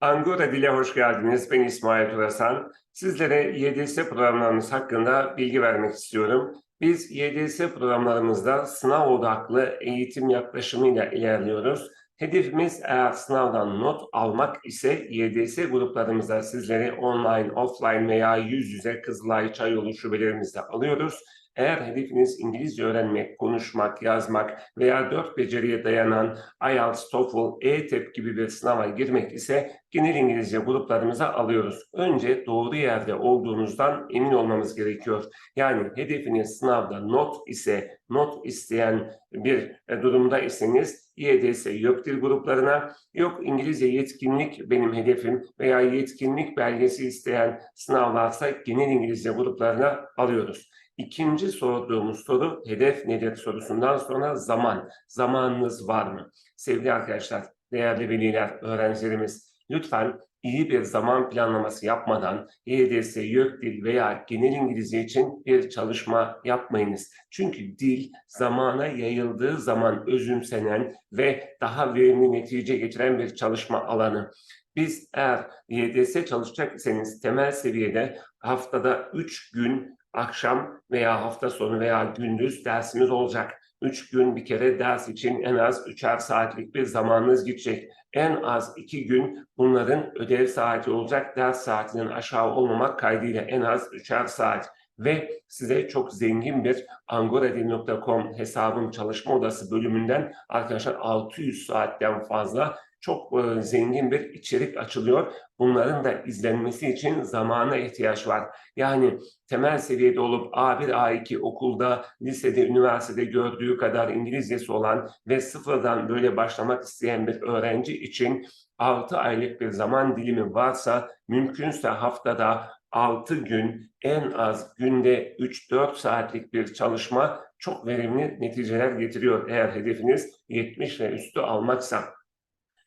Angora Dil'e hoş geldiniz. Ben İsmail Turasan. Sizlere YDS programlarımız hakkında bilgi vermek istiyorum. Biz YDS programlarımızda sınav odaklı eğitim yaklaşımıyla ilerliyoruz. Hedefimiz eğer sınavdan not almak ise YDS gruplarımızda sizleri online, offline veya yüz yüze Kızılay Çayyolu şubelerimizde alıyoruz. Eğer hedefiniz İngilizce öğrenmek, konuşmak, yazmak veya dört beceriye dayanan IELTS, TOEFL, ETEP gibi bir sınava girmek ise genel İngilizce gruplarımıza alıyoruz. Önce doğru yerde olduğunuzdan emin olmamız gerekiyor. Yani hedefiniz sınavda not ise, not isteyen bir e, durumda iseniz YDS yok dil gruplarına, yok İngilizce yetkinlik benim hedefim veya yetkinlik belgesi isteyen sınavlarsa genel İngilizce gruplarına alıyoruz. İkinci sorduğumuz soru hedef nedir sorusundan sonra zaman. Zamanınız var mı? Sevgili arkadaşlar, değerli veliler, öğrencilerimiz lütfen iyi bir zaman planlaması yapmadan YDS, YÖKDİL veya genel İngilizce için bir çalışma yapmayınız. Çünkü dil zamana yayıldığı zaman özümsenen ve daha verimli netice getiren bir çalışma alanı. Biz eğer YDS çalışacak iseniz temel seviyede haftada 3 gün akşam veya hafta sonu veya gündüz dersimiz olacak. Üç gün bir kere ders için en az üçer saatlik bir zamanınız gidecek. En az iki gün bunların ödev saati olacak. Ders saatinin aşağı olmamak kaydıyla en az üçer saat. Ve size çok zengin bir angoradil.com hesabım çalışma odası bölümünden arkadaşlar 600 saatten fazla çok e, zengin bir içerik açılıyor. Bunların da izlenmesi için zamana ihtiyaç var. Yani temel seviyede olup A1, A2 okulda, lisede, üniversitede gördüğü kadar İngilizcesi olan ve sıfırdan böyle başlamak isteyen bir öğrenci için 6 aylık bir zaman dilimi varsa mümkünse haftada 6 gün en az günde 3-4 saatlik bir çalışma çok verimli neticeler getiriyor eğer hedefiniz 70 ve üstü almaksa.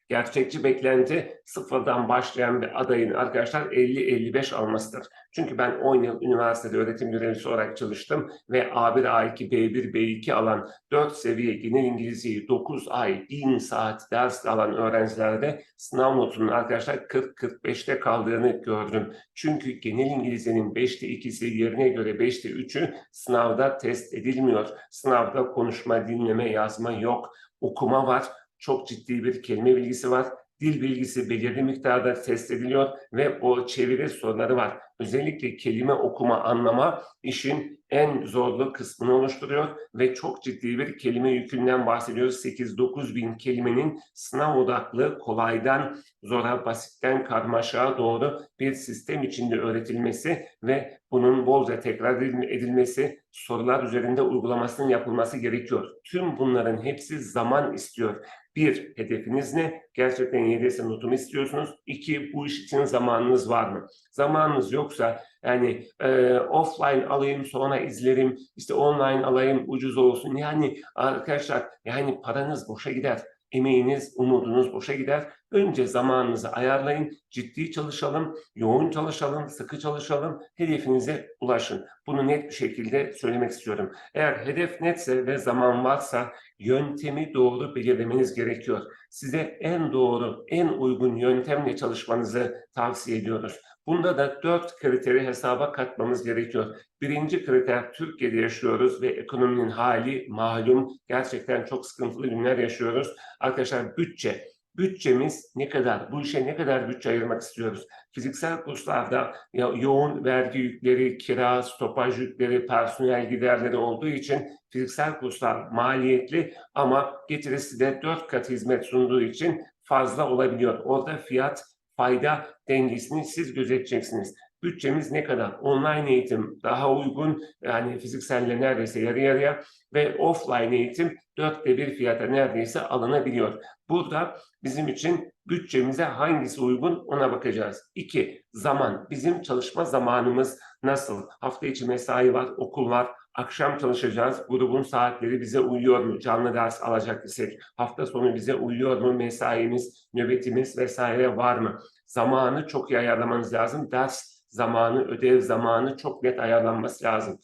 Gerçekçi beklenti sıfırdan başlayan bir adayın arkadaşlar 50-55 almasıdır. Çünkü ben 10 yıl üniversitede öğretim görevlisi olarak çalıştım ve A1, A2, B1, B2 alan 4 seviye genel İngilizceyi 9 ay 1000 saat ders alan öğrencilerde sınav notunun arkadaşlar 40-45'te kaldığını gördüm. Çünkü genel İngilizcenin 5'te 2'si yerine göre 5'te 3'ü sınavda test edilmiyor. Sınavda konuşma, dinleme, yazma yok. Okuma var çok ciddi bir kelime bilgisi var. Dil bilgisi belirli miktarda test ediliyor ve o çeviri sorunları var. Özellikle kelime okuma, anlama işin en zorlu kısmını oluşturuyor ve çok ciddi bir kelime yükünden bahsediyoruz. 8-9 bin kelimenin sınav odaklı, kolaydan zora, basitten karmaşaya doğru bir sistem içinde öğretilmesi ve bunun bolca tekrar edilmesi, sorular üzerinde uygulamasının yapılması gerekiyor. Tüm bunların hepsi zaman istiyor. Bir, hedefiniz ne? Gerçekten YDS notumu istiyorsunuz. İki, bu iş için zamanınız var mı? Zamanınız yoksa yani e, offline alayım sonra izlerim, işte online alayım ucuz olsun. Yani arkadaşlar yani paranız boşa gider emeğiniz, umudunuz boşa gider. Önce zamanınızı ayarlayın, ciddi çalışalım, yoğun çalışalım, sıkı çalışalım, hedefinize ulaşın. Bunu net bir şekilde söylemek istiyorum. Eğer hedef netse ve zaman varsa yöntemi doğru belirlemeniz gerekiyor. Size en doğru, en uygun yöntemle çalışmanızı tavsiye ediyoruz. Bunda da dört kriteri hesaba katmamız gerekiyor. Birinci kriter Türkiye'de yaşıyoruz ve ekonominin hali malum. Gerçekten çok sıkıntılı günler yaşıyoruz. Arkadaşlar bütçe. Bütçemiz ne kadar? Bu işe ne kadar bütçe ayırmak istiyoruz? Fiziksel kurslarda ya, yoğun vergi yükleri, kira, stopaj yükleri, personel giderleri olduğu için fiziksel kurslar maliyetli ama getirisi de dört kat hizmet sunduğu için fazla olabiliyor. Orada fiyat fayda dengesini siz gözeteceksiniz. Bütçemiz ne kadar? Online eğitim daha uygun yani fizikselle neredeyse yarı yarıya ve offline eğitim dörtte bir fiyata neredeyse alınabiliyor. Burada bizim için bütçemize hangisi uygun ona bakacağız. İki, zaman. Bizim çalışma zamanımız nasıl? Hafta içi mesai var, okul var, akşam çalışacağız. Grubun saatleri bize uyuyor mu? Canlı ders alacak isek. Hafta sonu bize uyuyor mu? Mesaimiz, nöbetimiz vesaire var mı? Zamanı çok iyi ayarlamanız lazım. Ders zamanı, ödev zamanı çok net ayarlanması lazım.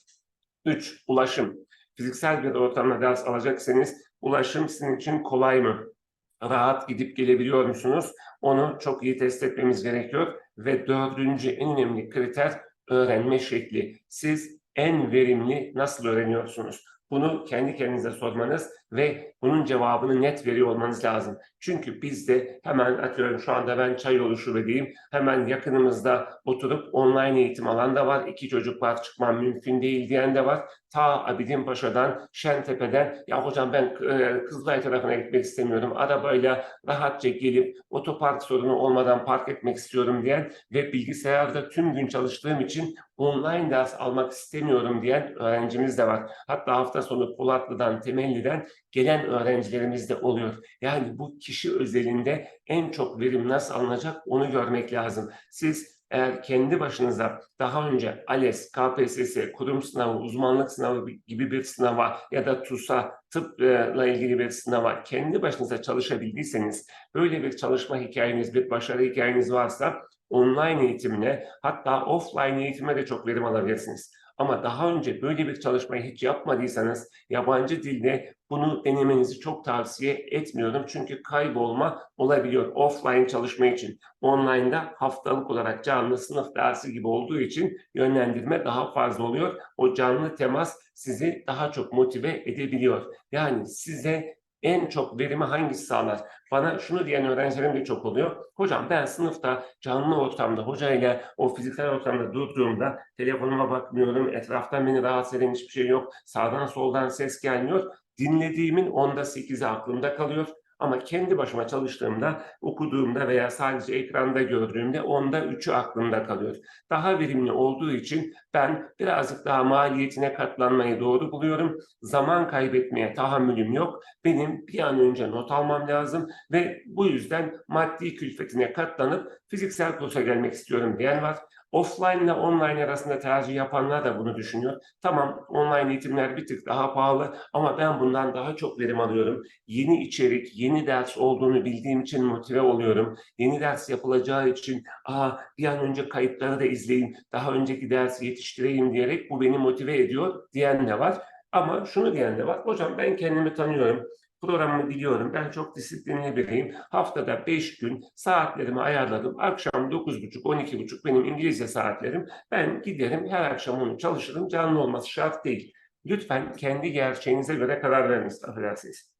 Üç, ulaşım. Fiziksel bir ortamda ders alacaksanız ulaşım sizin için kolay mı? rahat gidip gelebiliyor musunuz? Onu çok iyi test etmemiz gerekiyor. Ve dördüncü en önemli kriter öğrenme şekli. Siz en verimli nasıl öğreniyorsunuz? Bunu kendi kendinize sormanız ve bunun cevabını net veriyor olmanız lazım. Çünkü bizde hemen atıyorum şu anda ben Çayolu şubedeyim. Hemen yakınımızda oturup online eğitim alan da var. İki çocuk var çıkmam mümkün değil diyen de var. Ta Abidin Paşa'dan, Şentepe'den ya hocam ben e, Kızılay tarafına gitmek istemiyorum. Arabayla rahatça gelip otopark sorunu olmadan park etmek istiyorum diyen ve bilgisayarda tüm gün çalıştığım için online ders almak istemiyorum diyen öğrencimiz de var. Hatta hafta sonu Polatlı'dan, Temelli'den gelen öğrencilerimiz de oluyor. Yani bu kişi özelinde en çok verim nasıl alınacak onu görmek lazım. Siz eğer kendi başınıza daha önce ALES, KPSS, kurum sınavı, uzmanlık sınavı gibi bir sınava ya da TUS'a, tıpla ilgili bir sınava kendi başınıza çalışabildiyseniz, böyle bir çalışma hikayeniz, bir başarı hikayeniz varsa online eğitimine hatta offline eğitime de çok verim alabilirsiniz. Ama daha önce böyle bir çalışmayı hiç yapmadıysanız yabancı dilde bunu denemenizi çok tavsiye etmiyorum. Çünkü kaybolma olabiliyor offline çalışma için. Online'da haftalık olarak canlı sınıf dersi gibi olduğu için yönlendirme daha fazla oluyor. O canlı temas sizi daha çok motive edebiliyor. Yani size en çok verimi hangisi sağlar? Bana şunu diyen öğrencilerim de çok oluyor. Hocam ben sınıfta canlı ortamda hocayla o fiziksel ortamda durduğumda telefonuma bakmıyorum. Etraftan beni rahatsız eden hiçbir şey yok. Sağdan soldan ses gelmiyor. Dinlediğimin onda sekizi aklımda kalıyor. Ama kendi başıma çalıştığımda, okuduğumda veya sadece ekranda gördüğümde onda üçü aklımda kalıyor. Daha verimli olduğu için ben birazcık daha maliyetine katlanmayı doğru buluyorum. Zaman kaybetmeye tahammülüm yok. Benim bir an önce not almam lazım ve bu yüzden maddi külfetine katlanıp fiziksel kursa gelmek istiyorum diyen var. Offline ile online arasında tercih yapanlar da bunu düşünüyor. Tamam online eğitimler bir tık daha pahalı ama ben bundan daha çok verim alıyorum. Yeni içerik, yeni ders olduğunu bildiğim için motive oluyorum. Yeni ders yapılacağı için Aa, bir an önce kayıtları da izleyeyim, daha önceki dersi yetiştireyim diyerek bu beni motive ediyor diyen de var. Ama şunu diyen de var. Hocam ben kendimi tanıyorum programımı biliyorum. Ben çok disiplinli biriyim. Haftada 5 gün saatlerimi ayarladım. Akşam 9.30, 12.30 benim İngilizce saatlerim. Ben giderim her akşam onu çalışırım. Canlı olması şart değil. Lütfen kendi gerçeğinize göre karar veriniz. Affedersiniz.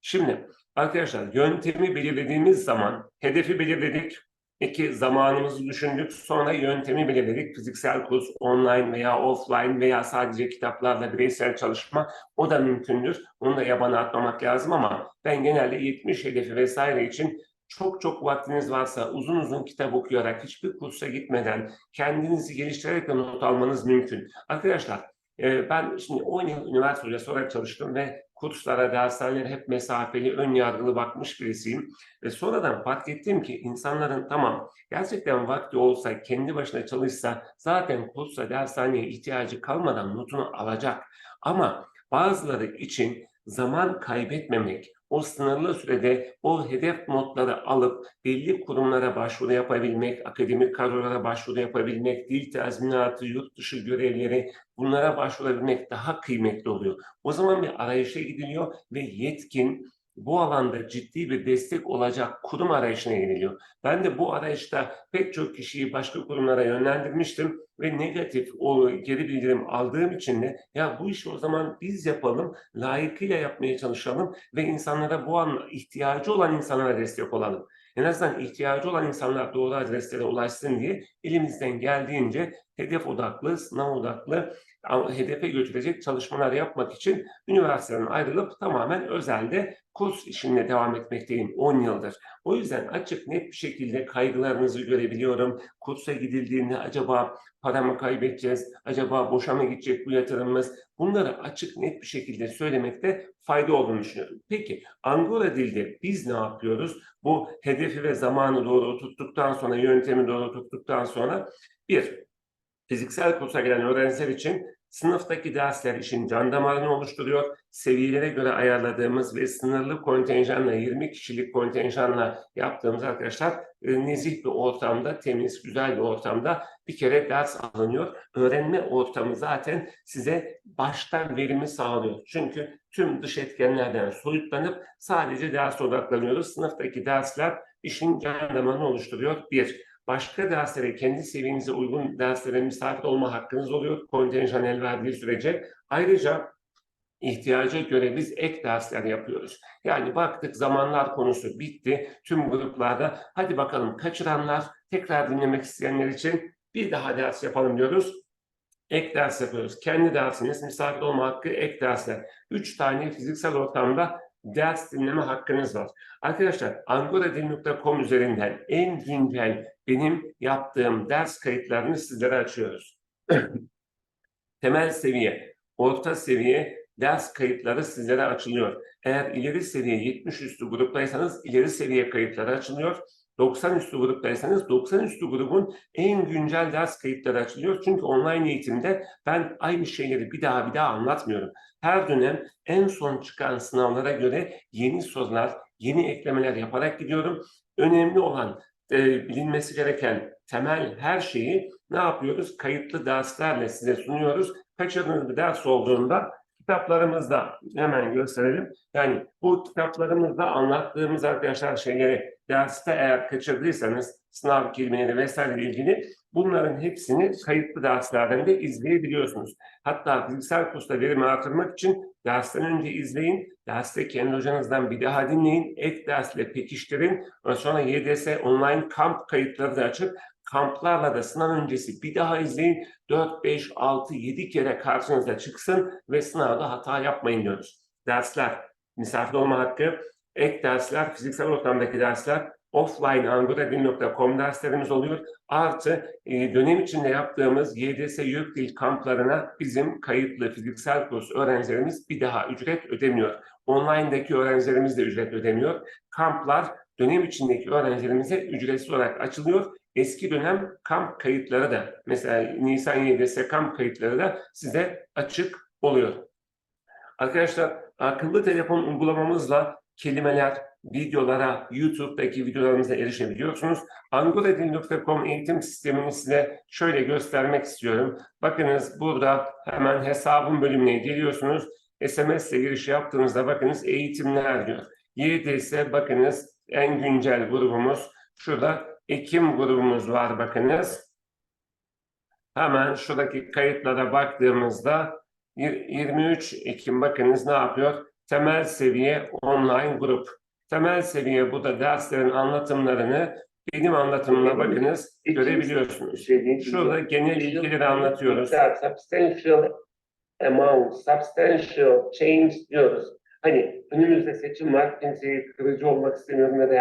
Şimdi arkadaşlar yöntemi belirlediğimiz zaman hedefi belirledik. İki, zamanımızı düşündük. Sonra yöntemi belirledik. Fiziksel kurs, online veya offline veya sadece kitaplarla bireysel çalışma o da mümkündür. Onu da yabana atmamak lazım ama ben genelde 70 hedefi vesaire için çok çok vaktiniz varsa uzun uzun kitap okuyarak hiçbir kursa gitmeden kendinizi geliştirerek de not almanız mümkün. Arkadaşlar ben şimdi 10 yıl üniversite hocası olarak çalıştım ve kurslara, dershanelere hep mesafeli, ön yargılı bakmış birisiyim. Ve sonradan fark ettim ki insanların tamam gerçekten vakti olsa, kendi başına çalışsa zaten kursa, dershaneye ihtiyacı kalmadan notunu alacak. Ama bazıları için zaman kaybetmemek, o sınırlı sürede o hedef notları alıp belli kurumlara başvuru yapabilmek, akademik kadrolara başvuru yapabilmek, dil tazminatı, yurt dışı görevleri bunlara başvurabilmek daha kıymetli oluyor. O zaman bir arayışa gidiliyor ve yetkin bu alanda ciddi bir destek olacak kurum arayışına gidiliyor. Ben de bu arayışta pek çok kişiyi başka kurumlara yönlendirmiştim ve negatif o geri bildirim aldığım için de ya bu işi o zaman biz yapalım, layıkıyla yapmaya çalışalım ve insanlara bu an ihtiyacı olan insanlara destek olalım. En azından ihtiyacı olan insanlar doğru adreslere ulaşsın diye elimizden geldiğince hedef odaklı, sınav odaklı, hedefe götürecek çalışmalar yapmak için üniversiteden ayrılıp tamamen özelde kurs işinde devam etmekteyim 10 yıldır. O yüzden açık net bir şekilde kaygılarınızı görebiliyorum. Kursa gidildiğinde acaba para mı kaybedeceğiz, acaba boşa mı gidecek bu yatırımımız? Bunları açık net bir şekilde söylemekte fayda olduğunu düşünüyorum. Peki Angora dilde biz ne yapıyoruz? Bu hedefi ve zamanı doğru tuttuktan sonra, yöntemi doğru tuttuktan sonra bir, fiziksel kursa gelen öğrenciler için sınıftaki dersler işin can damarını oluşturuyor. seviyelere göre ayarladığımız ve sınırlı kontenjanla 20 kişilik kontenjanla yaptığımız arkadaşlar e, nezih bir ortamda, temiz, güzel bir ortamda bir kere ders alınıyor. Öğrenme ortamı zaten size baştan verimi sağlıyor. Çünkü tüm dış etkenlerden soyutlanıp sadece derse odaklanıyoruz. Sınıftaki dersler işin can damarını oluşturuyor. Bir, başka derslere, kendi seviyenize uygun derslere misafir olma hakkınız oluyor kontenjan el verdiği sürece. Ayrıca ihtiyaca göre biz ek dersler yapıyoruz. Yani baktık zamanlar konusu bitti. Tüm gruplarda hadi bakalım kaçıranlar, tekrar dinlemek isteyenler için bir daha ders yapalım diyoruz. Ek ders yapıyoruz. Kendi dersiniz, misafir olma hakkı, ek dersler. Üç tane fiziksel ortamda ders dinleme hakkınız var. Arkadaşlar angoradil.com üzerinden en güncel benim yaptığım ders kayıtlarını sizlere açıyoruz. Temel seviye, orta seviye ders kayıtları sizlere açılıyor. Eğer ileri seviye 70 üstü gruptaysanız ileri seviye kayıtları açılıyor. 90 üstü gruptaysanız 90 üstü grubun en güncel ders kayıtları açılıyor. Çünkü online eğitimde ben aynı şeyleri bir daha bir daha anlatmıyorum. Her dönem en son çıkan sınavlara göre yeni sorular, yeni eklemeler yaparak gidiyorum. Önemli olan e, bilinmesi gereken temel her şeyi ne yapıyoruz? Kayıtlı derslerle size sunuyoruz. Kaçırdığınız bir ders olduğunda kitaplarımızda hemen gösterelim. Yani bu kitaplarımızda anlattığımız arkadaşlar şeyleri derste eğer kaçırdıysanız sınav kelimeleri vesaire ilgili bunların hepsini kayıtlı derslerden de izleyebiliyorsunuz. Hatta fiziksel kursta verimi artırmak için dersten önce izleyin, derste kendi hocanızdan bir daha dinleyin, ek dersle pekiştirin. Sonra YDS online kamp kayıtları da açıp kamplarla da sınav öncesi bir daha izleyin. 4, 5, 6, 7 kere karşınıza çıksın ve sınavda hata yapmayın diyoruz. Dersler, misafir olma hakkı, ek dersler, fiziksel ortamdaki dersler, offline anguradil.com derslerimiz oluyor. Artı e, dönem içinde yaptığımız YDS YÖK Dil kamplarına bizim kayıtlı fiziksel kurs öğrencilerimiz bir daha ücret ödemiyor. Online'daki öğrencilerimiz de ücret ödemiyor. Kamplar dönem içindeki öğrencilerimize ücretsiz olarak açılıyor. Eski dönem kamp kayıtları da mesela Nisan YDS kamp kayıtları da size açık oluyor. Arkadaşlar akıllı telefon uygulamamızla kelimeler, videolara, YouTube'daki videolarımıza erişebiliyorsunuz. Angoradil.com eğitim sistemini size şöyle göstermek istiyorum. Bakınız burada hemen hesabın bölümüne geliyorsunuz. SMS ile giriş yaptığınızda bakınız eğitimler diyor. YDS bakınız en güncel grubumuz. Şurada Ekim grubumuz var bakınız. Hemen şuradaki kayıtlara baktığımızda 23 Ekim bakınız ne yapıyor? Temel seviye online grup. Temel seviye bu da derslerin anlatımlarını benim anlatımına bakınız görebiliyorsunuz. Şurada genel ilkeleri anlatıyoruz. Substantial amount, substantial change diyoruz. Hani önümüzde seçim var, kimseyi kırıcı olmak istemiyorum ya da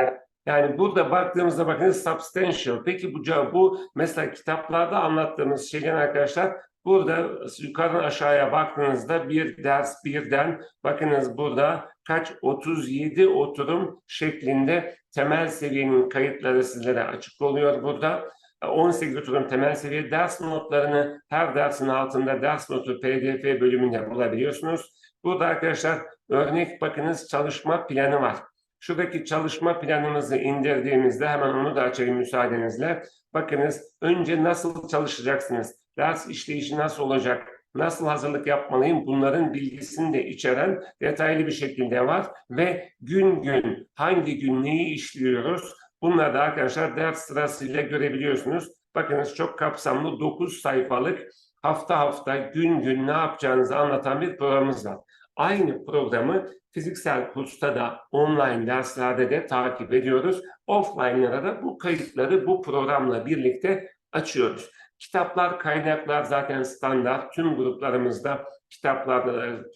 Yani burada baktığımızda bakınız substantial. Peki bu bu mesela kitaplarda anlattığımız şeyler arkadaşlar burada yukarıdan aşağıya baktığınızda bir ders birden bakınız burada kaç 37 oturum şeklinde temel seviyenin kayıtları sizlere açık oluyor burada. 18 oturum temel seviye ders notlarını her dersin altında ders notu pdf bölümünde bulabiliyorsunuz. Burada arkadaşlar örnek bakınız çalışma planı var. Şuradaki çalışma planımızı indirdiğimizde hemen onu da açayım müsaadenizle. Bakınız önce nasıl çalışacaksınız? Ders işleyişi nasıl olacak? Nasıl hazırlık yapmalıyım? Bunların bilgisini de içeren detaylı bir şekilde var. Ve gün gün hangi gün neyi işliyoruz? Bunları da arkadaşlar ders sırasıyla görebiliyorsunuz. Bakınız çok kapsamlı 9 sayfalık hafta hafta gün gün ne yapacağınızı anlatan bir programımız var. Aynı programı fiziksel kursta da online derslerde de takip ediyoruz. Offline'lara da bu kayıtları bu programla birlikte açıyoruz. Kitaplar, kaynaklar zaten standart. Tüm gruplarımızda kitaplar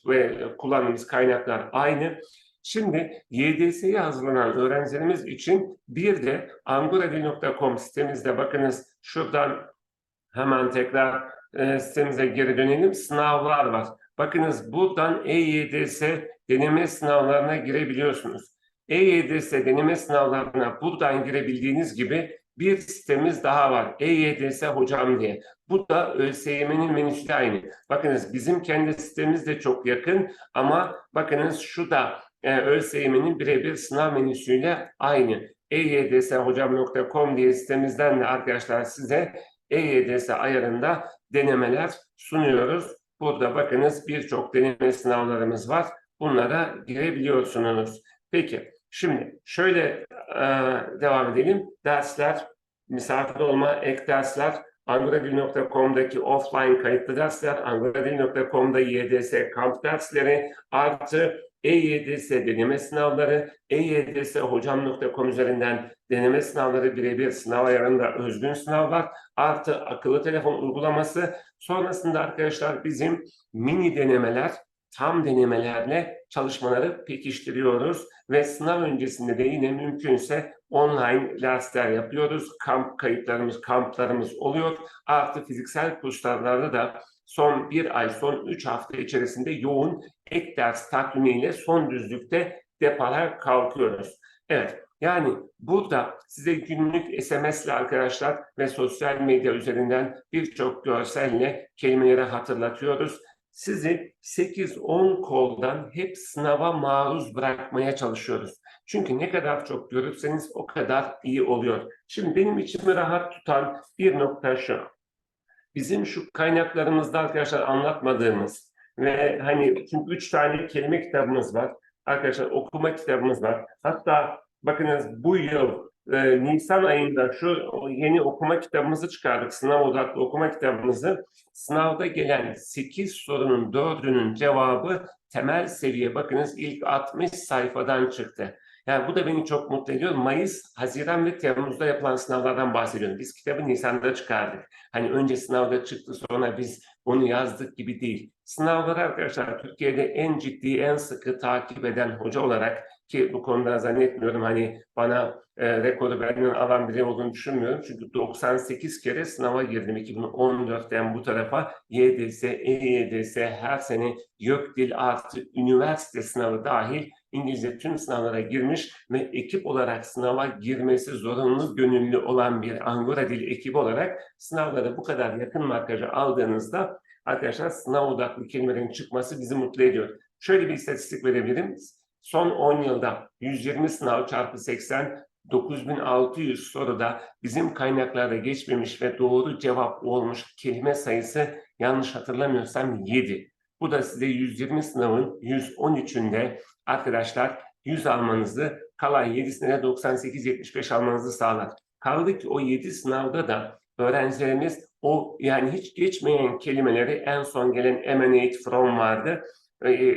ve kullandığımız kaynaklar aynı. Şimdi YDS'ye hazırlanan öğrencilerimiz için bir de anguradil.com sitemizde bakınız şuradan hemen tekrar e, sitemize geri dönelim. Sınavlar var. Bakınız buradan EYDS deneme sınavlarına girebiliyorsunuz. EYDS deneme sınavlarına buradan girebildiğiniz gibi bir sitemiz daha var. EYDS Hocam diye. Bu da ÖSYM'nin menüsü aynı. Bakınız bizim kendi sitemiz de çok yakın ama bakınız şu da e, ÖSYM'nin birebir sınav menüsüyle aynı. Eydshocam.com diye sitemizden de arkadaşlar size EYDS ayarında denemeler sunuyoruz. Burada bakınız birçok deneme sınavlarımız var. Bunlara girebiliyorsunuz. Peki şimdi şöyle e, devam edelim. Dersler, misafir olma, ek dersler, anguradil.com'daki offline kayıtlı dersler, anguradil.com'da YDS kamp dersleri artı EYDS deneme sınavları, E eydshocam.com üzerinden deneme sınavları birebir sınav ayarında özgün sınavlar artı akıllı telefon uygulaması sonrasında arkadaşlar bizim mini denemeler tam denemelerle çalışmaları pekiştiriyoruz ve sınav öncesinde de yine mümkünse online dersler yapıyoruz. Kamp kayıtlarımız, kamplarımız oluyor. Artı fiziksel kurslarda da son bir ay, son üç hafta içerisinde yoğun ek ders takvimiyle son düzlükte depolar kalkıyoruz. Evet, yani burada size günlük SMS'le arkadaşlar ve sosyal medya üzerinden birçok görselle kelimeleri hatırlatıyoruz. Sizi 8-10 koldan hep sınava maruz bırakmaya çalışıyoruz. Çünkü ne kadar çok görürseniz o kadar iyi oluyor. Şimdi benim içimi rahat tutan bir nokta şu. Bizim şu kaynaklarımızda arkadaşlar anlatmadığımız ve hani çünkü üç tane kelime kitabımız var. Arkadaşlar okuma kitabımız var. Hatta bakınız bu yıl e, Nisan ayında şu yeni okuma kitabımızı çıkardık. Sınav odaklı okuma kitabımızı. Sınavda gelen 8 sorunun 4'ünün cevabı temel seviye. Bakınız ilk 60 sayfadan çıktı. Yani bu da beni çok mutlu ediyor. Mayıs, Haziran ve Temmuz'da yapılan sınavlardan bahsediyorum. Biz kitabı Nisan'da çıkardık. Hani önce sınavda çıktı sonra biz onu yazdık gibi değil. Sınavları arkadaşlar Türkiye'de en ciddi, en sıkı takip eden hoca olarak ki bu konuda zannetmiyorum hani bana e, rekoru benden alan biri olduğunu düşünmüyorum. Çünkü 98 kere sınava girdim 2014'ten bu tarafa. YDS, EYDS her sene YÖKDİL artı üniversite sınavı dahil İngilizce tüm sınavlara girmiş ve ekip olarak sınava girmesi zorunlu gönüllü olan bir Angora Dil ekibi olarak sınavlara bu kadar yakın markajı aldığınızda arkadaşlar sınav odaklı kelimelerin çıkması bizi mutlu ediyor. Şöyle bir istatistik verebilirim. Son 10 yılda 120 sınav çarpı 80 9600 soruda bizim kaynaklarda geçmemiş ve doğru cevap olmuş kelime sayısı yanlış hatırlamıyorsam 7. Bu da size 120 sınavın 113'ünde arkadaşlar 100 almanızı kalan 7'sine de 98-75 almanızı sağlar. Kaldı ki o 7 sınavda da öğrencilerimiz o yani hiç geçmeyen kelimeleri en son gelen emanate from vardı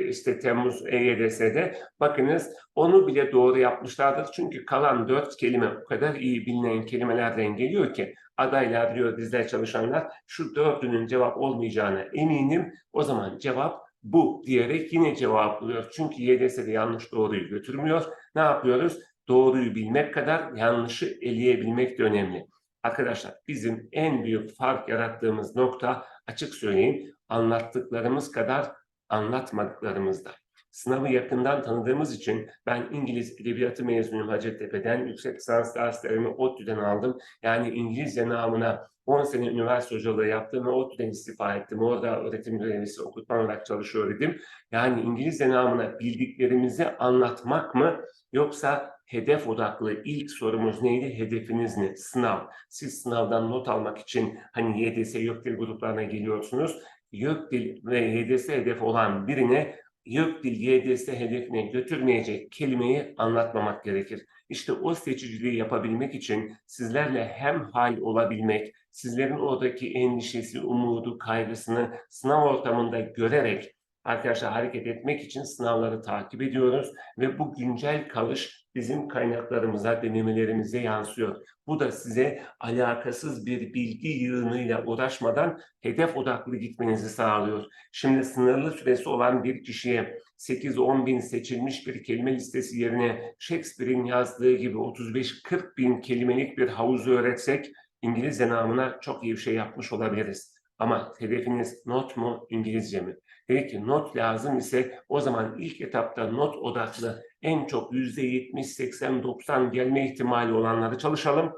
işte Temmuz EYDS'de bakınız onu bile doğru yapmışlardır. Çünkü kalan dört kelime o kadar iyi bilinen kelimelerden geliyor ki adaylar diyor bizler çalışanlar şu dördünün cevap olmayacağına eminim. O zaman cevap bu diyerek yine cevaplıyor. Çünkü YDS'de yanlış doğruyu götürmüyor. Ne yapıyoruz? Doğruyu bilmek kadar yanlışı eleyebilmek de önemli. Arkadaşlar bizim en büyük fark yarattığımız nokta açık söyleyeyim anlattıklarımız kadar anlatmadıklarımızda. Sınavı yakından tanıdığımız için ben İngiliz Edebiyatı mezunuyum Hacettepe'den. Yüksek lisans derslerimi ODTÜ'den aldım. Yani İngilizce namına 10 sene üniversite hocalığı yaptım ve ODTÜ'den istifa ettim. Orada öğretim görevlisi okutman olarak çalışıyor idim. Yani İngilizce namına bildiklerimizi anlatmak mı yoksa hedef odaklı ilk sorumuz neydi? Hedefiniz ne? Sınav. Siz sınavdan not almak için hani YDS YÖKDİL gruplarına geliyorsunuz. YÖKDİL ve YDS hedef olan birine YÖKDİL YDS hedefine götürmeyecek kelimeyi anlatmamak gerekir. İşte o seçiciliği yapabilmek için sizlerle hem hal olabilmek, sizlerin oradaki endişesi, umudu, kaygısını sınav ortamında görerek arkadaşlar hareket etmek için sınavları takip ediyoruz ve bu güncel kalış bizim kaynaklarımıza, denemelerimize yansıyor. Bu da size alakasız bir bilgi yığınıyla uğraşmadan hedef odaklı gitmenizi sağlıyor. Şimdi sınırlı süresi olan bir kişiye 8-10 bin seçilmiş bir kelime listesi yerine Shakespeare'in yazdığı gibi 35-40 bin kelimelik bir havuzu öğretsek İngilizce namına çok iyi bir şey yapmış olabiliriz. Ama hedefiniz not mu, İngilizce mi? Peki not lazım ise o zaman ilk etapta not odaklı en çok yüzde 70, 80, 90 gelme ihtimali olanları çalışalım.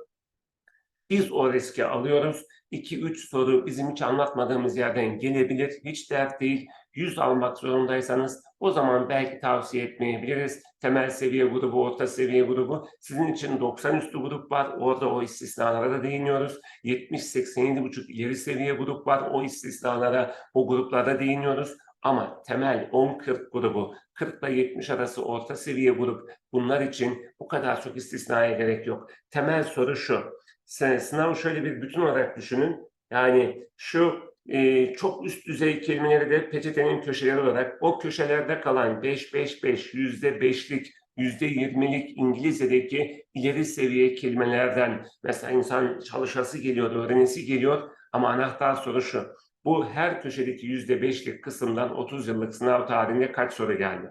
Biz o riski alıyoruz. 2-3 soru bizim hiç anlatmadığımız yerden gelebilir. Hiç dert değil. 100 almak zorundaysanız o zaman belki tavsiye etmeyebiliriz. Temel seviye grubu, orta seviye grubu. Sizin için 90 üstü grup var. Orada o istisnalara da değiniyoruz. 70-87,5 ileri seviye grup var. O istisnalara, o gruplara değiniyoruz. Ama temel 10-40 grubu, 40 ile 70 arası orta seviye grup bunlar için bu kadar çok istisnaya gerek yok. Temel soru şu. Sınav şöyle bir bütün olarak düşünün. Yani şu e, çok üst düzey kelimeleri de peçetenin köşeleri olarak o köşelerde kalan 5-5-5, yüzde beşlik, yüzde yirmilik İngilizce'deki ileri seviye kelimelerden mesela insan çalışası geliyor, öğrenisi geliyor ama anahtar soru şu. Bu her köşedeki yüzde beşlik kısımdan 30 yıllık sınav tarihinde kaç soru geldi?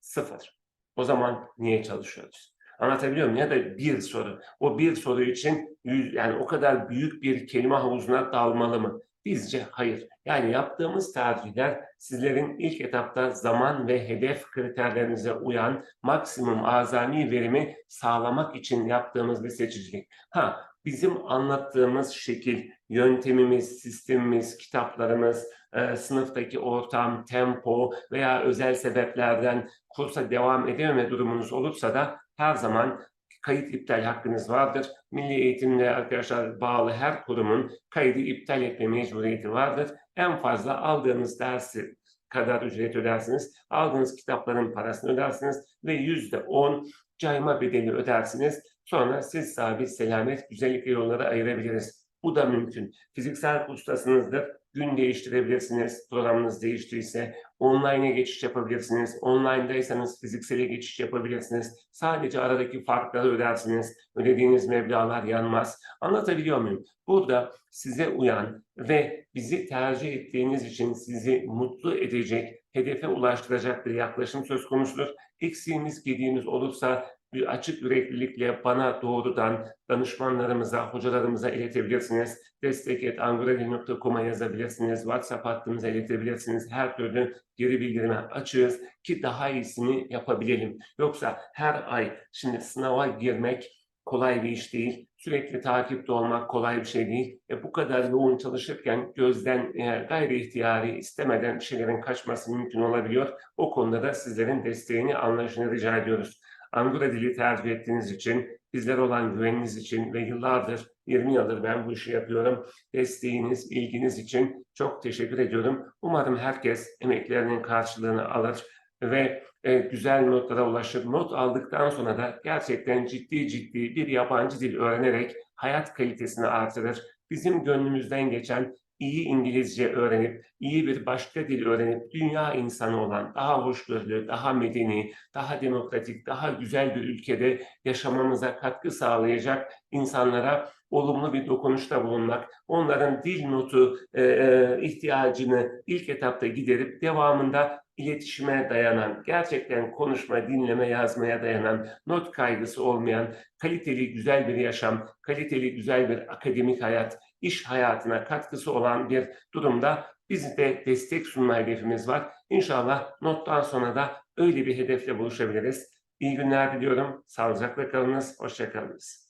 Sıfır. O zaman niye çalışıyoruz? Anlatabiliyor muyum? Ya da bir soru. O bir soru için yüz, yani o kadar büyük bir kelime havuzuna dalmalı mı? Bizce hayır. Yani yaptığımız tercihler sizlerin ilk etapta zaman ve hedef kriterlerinize uyan maksimum azami verimi sağlamak için yaptığımız bir seçicilik. Ha, bizim anlattığımız şekil, yöntemimiz, sistemimiz, kitaplarımız, e, sınıftaki ortam, tempo veya özel sebeplerden kursa devam edememe durumunuz olursa da her zaman kayıt iptal hakkınız vardır. Milli Eğitimle arkadaşlar bağlı her kurumun kaydı iptal etme mecburiyeti vardır. En fazla aldığınız dersi kadar ücret ödersiniz. Aldığınız kitapların parasını ödersiniz ve yüzde on cayma bedeli ödersiniz. Sonra siz sabit selamet güzellik yolları ayırabiliriz. Bu da mümkün. Fiziksel ustasınızdır. Gün değiştirebilirsiniz. Programınız değiştiyse online'e geçiş yapabilirsiniz. Online'daysanız fiziksele geçiş yapabilirsiniz. Sadece aradaki farkları ödersiniz. Ödediğiniz meblağlar yanmaz. Anlatabiliyor muyum? Burada size uyan ve bizi tercih ettiğiniz için sizi mutlu edecek, hedefe ulaştıracak bir yaklaşım söz konusudur. Eksiğimiz, gediğimiz olursa bir açık yüreklilikle bana doğrudan danışmanlarımıza, hocalarımıza iletebilirsiniz. Destek et angureli.com'a yazabilirsiniz. WhatsApp hattımıza iletebilirsiniz. Her türlü geri bildirime açığız ki daha iyisini yapabilelim. Yoksa her ay şimdi sınava girmek kolay bir iş değil. Sürekli takipte olmak kolay bir şey değil. E bu kadar yoğun çalışırken gözden e, gayri ihtiyari istemeden şeylerin kaçması mümkün olabiliyor. O konuda da sizlerin desteğini, anlayışını rica ediyoruz. Angora dili tercih ettiğiniz için, bizlere olan güveniniz için ve yıllardır, 20 yıldır ben bu işi yapıyorum. Desteğiniz, ilginiz için çok teşekkür ediyorum. Umarım herkes emeklerinin karşılığını alır ve e, güzel notlara ulaşır. Not aldıktan sonra da gerçekten ciddi ciddi bir yabancı dil öğrenerek hayat kalitesini artırır. Bizim gönlümüzden geçen iyi İngilizce öğrenip, iyi bir başka dil öğrenip, dünya insanı olan, daha hoşgörülü, daha medeni, daha demokratik, daha güzel bir ülkede yaşamamıza katkı sağlayacak insanlara olumlu bir dokunuşta bulunmak, onların dil notu e, e, ihtiyacını ilk etapta giderip devamında iletişime dayanan, gerçekten konuşma, dinleme, yazmaya dayanan, not kaygısı olmayan, kaliteli, güzel bir yaşam, kaliteli, güzel bir akademik hayat, iş hayatına katkısı olan bir durumda bizim de destek sunma hedefimiz var. İnşallah nottan sonra da öyle bir hedefle buluşabiliriz. İyi günler diliyorum. Sağlıcakla kalınız. Hoşça kalınız.